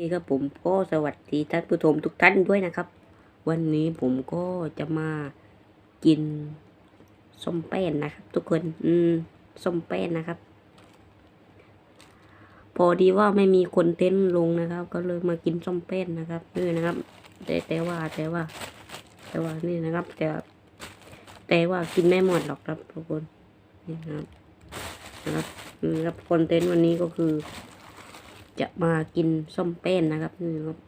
เคครับผมก็สวัสดีท่านผู้ชมทุกท่านด้วยนะครับ วันนี้ผมก็จะมากินส้มแป้นนะครับ ทุกคน อืมส้มแป้นนะครับ พอดีว่าไม่มีคนเต้นลงนะครับ ก็เลยมากินส้มแป้นนะครับนี่นะครับ แต่แต่ว่าแต่ว่า แต่ว่านี่นะครับ แต่แต่ว่ากินไม่หมดหรอกครับทุกคนนี่นะครับนะครับนี่ครับคอนเทนต์วันนี้ก็คือ จะมากินส้มแป้นนะครับนี่ครับ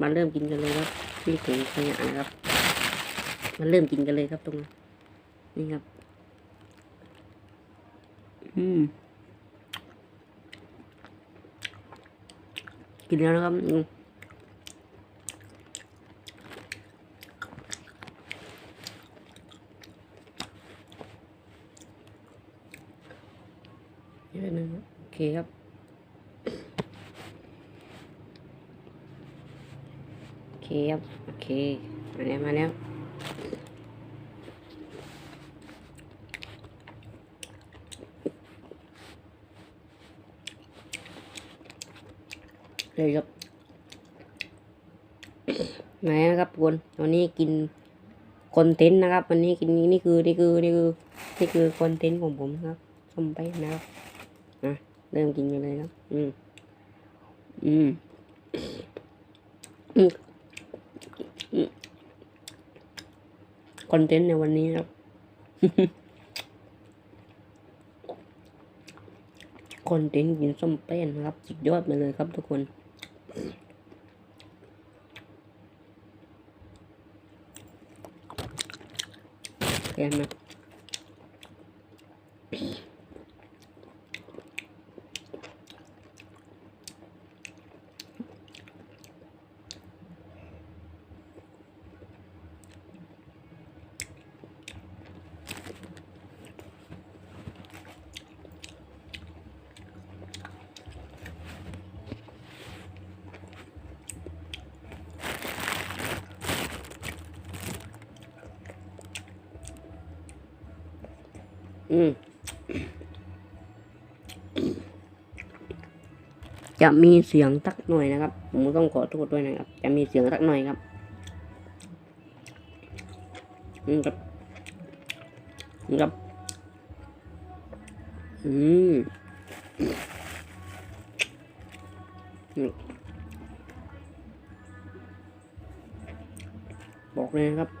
มาเริ่มกินกันเลยครับที่ถุงขยะนะครับมาเริ่มกินกันเลยครับตรงนี้นี่ครับ อืมกินแล้วนะครับอืมเยอะนะโอเคครับ โอเคครับโอเค มาแล้ว มาแล้วเลยครับไหนนะครับคนวันนี้กินคอนเทนต์นะครับ วันนี้กินนี่คือนี่คือนี่คือนี่คือคอนเทนต์ของผมครับส้มไปนะครับอะเริ่มกินกันเลยครับ อืมอืม คอนเทนต์ในวันนี้ครับ คอนเทนต์กินส้มแป้นครับสุดยอดไปเลยครับทุกคนแกนน จะมีเสียงตักหน่อยนะครับ ผมต้องขอโทษด้วยนะครับ จะมีเสียงตักหน่อยครับอืมครับครับอือืมบอกเลยนะครับ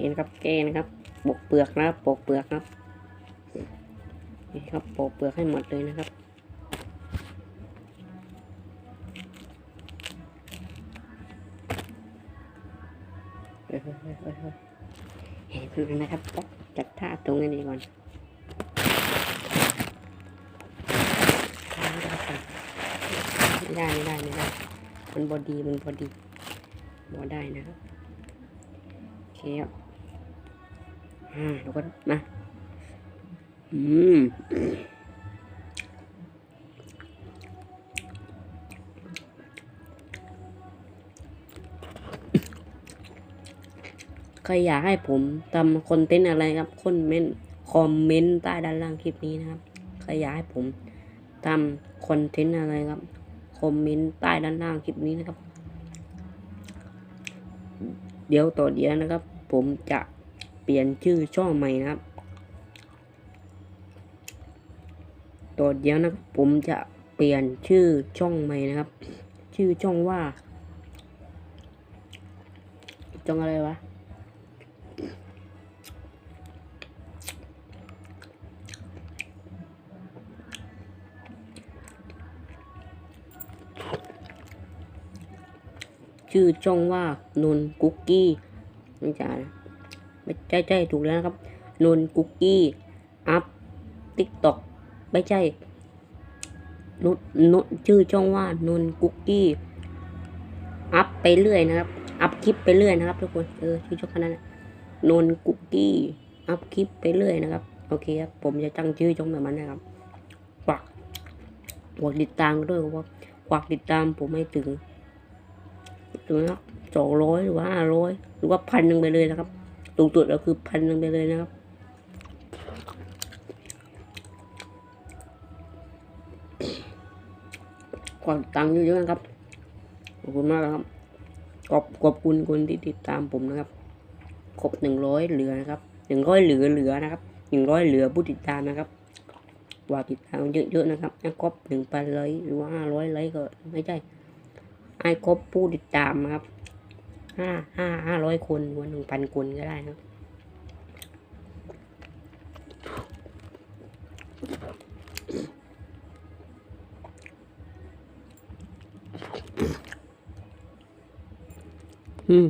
เกนครับเกนนะครับปอกเปลือกนะครับปอกเปลือกนะครับนี่ครับปอกเปลือกให้หมดเลยนะครับเฮ้ยเฮ้ยเฮ้ยเฮ้ยเห็นพึ่งนะครับจัดจัดท่าตรงนี้ก่อนไม่ได้ไม่ได้ไม่ได้ มันบอดีมันบอดีบอได้นะครับโอเคครับ อ่าทุกคนมาอืมใครอยากให้ผมทำคอนเทนต์อะไรครับคอมเมนต์คอมเมนต์ใต้ด้านล่างคลิปนี้นะครับใครอยากให้ผมทำคอนเทนต์อะไรครับคอมเมนต์ใต้ด้านล่างคลิปนี้นะครับ เดี๋ยวต่อเดี๋ยวนะครับ ผมจะ ปลี่ยนชื่อช่องใหม่นะครับต่อเดียวนะผมจะเปลี่ยนชื่อช่องใหม่นะครับ ชื่อช่องว่าช่องอะไรวะชื่อช่องว่านนกุ๊กกี้ไม่ใช่นะ ไม่ใช่ใช่ถูกแล้วนะครับนนกุ๊กกี้อัพติ๊กต็อกไม่ใช่นนนนชื่อช่องว่านนกุ๊กกี้อัพไปเรื่อยนะครับ อัพคลิปไปเรื่อยนะครับทุกคนเออชื่อช่องนั้นนนนคุกกี้อัพคลิปไปเรื่อยนะครับโอเคครับผมจะตั้งชื่อช่องแบบนั้นนะครับฝากกติดตามด้วยว่าฝากติดตามผมให้ถึงถึงนะครับสองร้อยหรือว่าห้าร้อยหรือว่าพันหนึ่งไปเลยนะครับ สูงสุดก็คือพันหนึ่งไปเลยนะครับ ขอตังค์เยอะๆนะครับ ขอบคุณมากนะครับ ขอบขอบคุณคนที่ติดตามผมนะครับ ครบหนึ่งร้อยเหลือนะครับหนึ่งร้อยเหลือเหลือนะครับหนึ่งร้อยเหลือผู้ติดตามนะครับว่าติดตามเยอะๆนะครับให้ครบหนึ่งพันไลค์หรือว่าห้าร้อยไลค์ก็ไม่ใช่ให้ครบผู้ติดตามนะครับ ห้าห้าห้าร้อยคนหรือว่าหนึ่งพันคนก็ได้นะครับอืม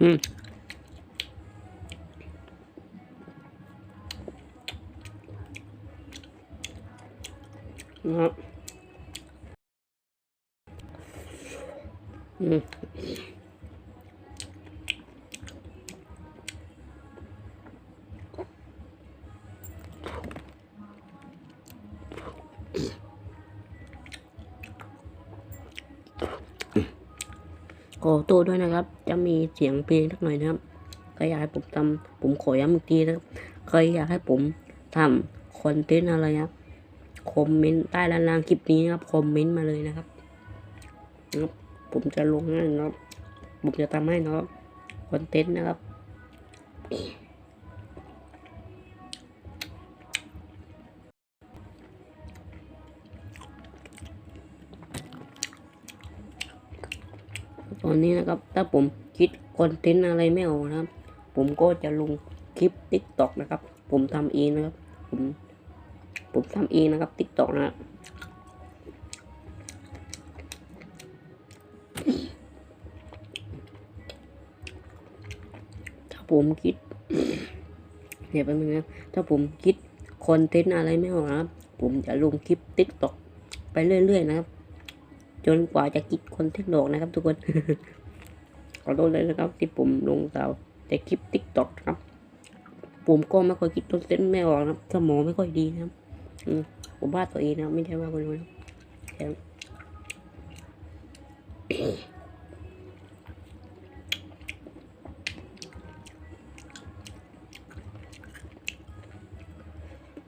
อืมนะครับอืม ขอโทษด้วยนะครับ จะมีเสียงเพลงสักหน่อยนะครับใครอยากให้ผมทำผมขอย้ำอีกทีนะครับใครอยากให้ผมทำคอนเทนต์อะไรครับคอมเมนต์ใต้ล่างคลิปนี้นะครับ คอมเมนต์มาเลยนะครับนะครับ ผมจะลงให้นะครับ ผมจะทำให้นะครับคอนเทนต์นะครับตอนนี้นะครับ ถ้าผมคิดคอนเทนต์อะไรไม่ออกนะครับ ผมก็จะลงคลิป t ิ k t o k นะครับ ผมทำเองนะครับ ผม ผมทำเองนะครับ t ิ k t o k นะครับ ผมคิด เดี๋ยวแป๊บนึงนะถ้าผมคิดคอนเทนต์อะไรไม่ออกนะครับ ผมจะลงคลิป t ิ k t o k ไปเรื่อยๆนะครับ จนกว่าจะคิดคอนเทนต์ออกนะครับทุกคน ขอโทษเลยนะครับ ที่ผมลงเตาแต่คลิป t ิ k t o k ครับ ผมก็ไม่ค่อยคิดคอนเทนต์ไม่ออกนะครับสมองไม่ค่อยดีนะครับผมว่าตัวเองนะไม่ใช่ว่าคนอื่นนะ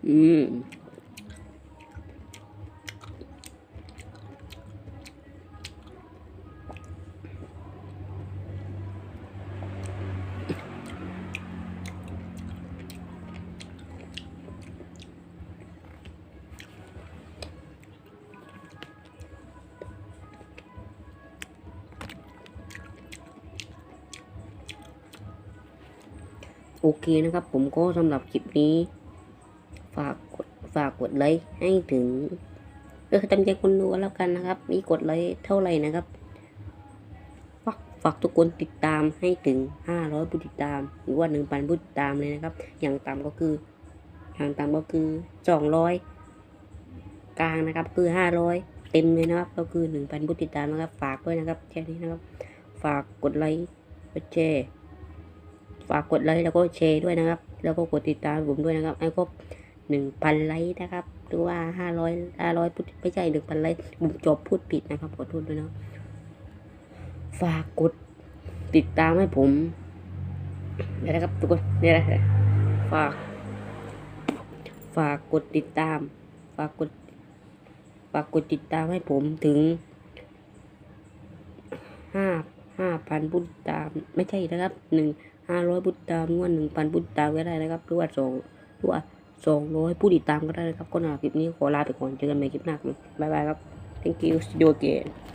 อืมโอเคนะครับ ผมก็สำหรับคลิปนี้ ฝากกดฝากกดไลค์ให้ถึงเออตั้งใจคนดูกันแล้วกันนะครับ มีกดไลค์เท่าไหร่นะครับฝากฝากทุกคนติดตามให้ถึงห้าร้อยผู้ติดตาม หรือว่าหนึ่งพันผู้ติดตามเลยนะครับ อย่างต่ำก็คืออย่างต่ำก็คือสองร้อยกลางนะครับคือห้าร้อยเต็มเลยนะครับ ก็คือหนึ่งพันผู้ติดตามนะครับ ฝากด้วยนะครับแค่นี้นะครับ ฝากกดไลค์กดแชร์ฝากกดไลค์แล้วก็แชร์ด้วยนะครับ แล้วก็กดติดตามผมด้วยนะครับให้ครบ หนึ่งพันไลค์นะครับหรือว่าห้าร้อยห้าร้อยไม่ใช่หนึ่งพันไลค์ผมจบพูดผิดนะครับขอโทษด้วยนะฝากกดติดตามให้ผมเดี๋ยวนะครับทุกคนเนี่ยนะฝาก ฝากกดติดตาม ฝากกดฝากกดติดตามให้ผมถึงห้าห้าพันผู้ติดตาม ไม่ใช่นะครับหนึ่งห้าร้อยผู้ติดตามหรือว่าหนึ่งพันผู้ติดตามก็ได้นะครับหรือว่าสองหรือว่า สองร้อยผู้ติดตามก็ได้นะครับ ก็สำหรับคลิปนี้ขอลาไปก่อน เจอกันใหม่คลิปหน้าครับบ๊ายบายครับ thank you studio again